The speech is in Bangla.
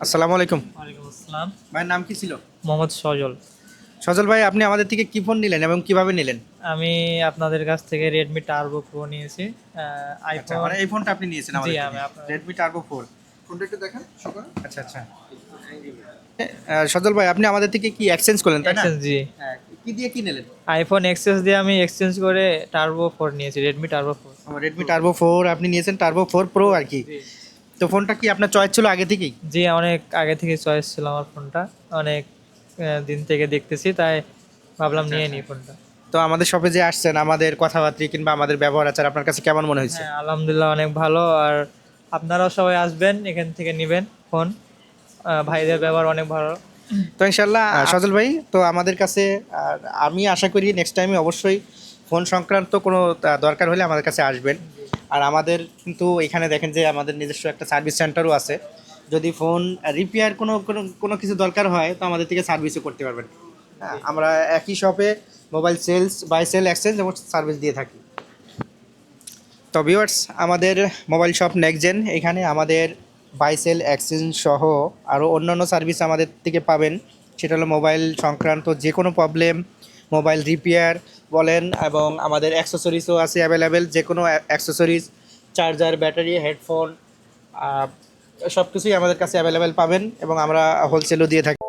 আসসালামু আলাইকুম। ওয়ালাইকুম আসসালাম। ভাইয়ের নাম কি ছিল? মোহাম্মদ সজল। সজল ভাই আপনি আমাদের থেকে কি ফোন নিলেন এবং কীভাবে নিলেন? আমি আপনাদের কাছ থেকে রেডমি টার্বো প্রো নিয়েছি আচ্ছা আইফোন মানে এই ফোনটা আপনি নিয়েছেন জি আমাদের আমি রেডমি টার্বো ফোর ফোনটা একটু দেখেন আচ্ছা আচ্ছা। সজল ভাই আপনি আমাদের থেকে কি এক্সচেঞ্জ করলেন তাই না? এক্সচেঞ্জ জি। হ্যাঁ, কি দিয়ে কি নিলেন? আইফোন এক্সচেঞ্জ দিয়ে আমি এক্সচেঞ্জ করে টার্বো ফোর নিয়েছি Redmi Turbo four Redmi Turbo four আপনি নিয়েছেন টার্বো ফোর প্রো আর কি। তো ফোনটা কি আপনার চয়েস ছিল আগে থেকেই? জি অনেক আগে থেকে চয়েস ছিল আমার ফোনটা। অনেক দিন থেকে দেখতেছি তাই ভাবলাম নিয়ে নিই ফোনটা। তো আমাদের শপে যে আসছেন আমাদের কথাবার্তা কিংবা আমাদের ব্যবহার আচার আপনার কাছে কেমন মনে হয়েছে? হ্যাঁ আলহামদুলিল্লাহ অনেক ভালো। আর আপনারাও সবাই আসবেন এখান থেকে নেবেন ফোন। ভাইদের ব্যবহার অনেক ভালো। তো ইনশাল্লাহ সজল ভাই তো আমাদের কাছে আমি আশা করি নেক্সট টাইমে অবশ্যই ফোন সংক্রান্ত কোনো দরকার হলে আমাদের কাছে আসবেন। আর আমাদের কিন্তু এখানে দেখেন যে আমাদের নিজস্ব একটা সার্ভিস সেন্টারও আছে। যদি ফোন রিপেয়ার কোনো কোনো কোনো কিছু দরকার হয় তো আমাদের থেকে সার্ভিসও করতে পারবেন। হ্যাঁ, আমরা একই শপে mobile sales buy sell exchange এবং সার্ভিস দিয়ে থাকি। তো ভিউয়ার্স আমাদের মোবাইল শপ নেক্সট এখানে আমাদের বাইসেল এক্সচেঞ্জ সহ আরও অন্যান্য সার্ভিস আমাদের থেকে পাবেন। সেটা হলো মোবাইল সংক্রান্ত যে কোনো প্রবলেম মোবাইল রিপেয়ার বলেন এবং আমাদের অ্যাক্সেসরিজও আছে অ্যাভেলেবেল যে কোনো অ্যাক্সেসরিজ, চার্জার, ব্যাটারি, হেডফোন সব কিছুই আমাদের কাছে অ্যাভেলেবেল পাবেন এবং আমরা হোলসেলও দিয়ে থাকি।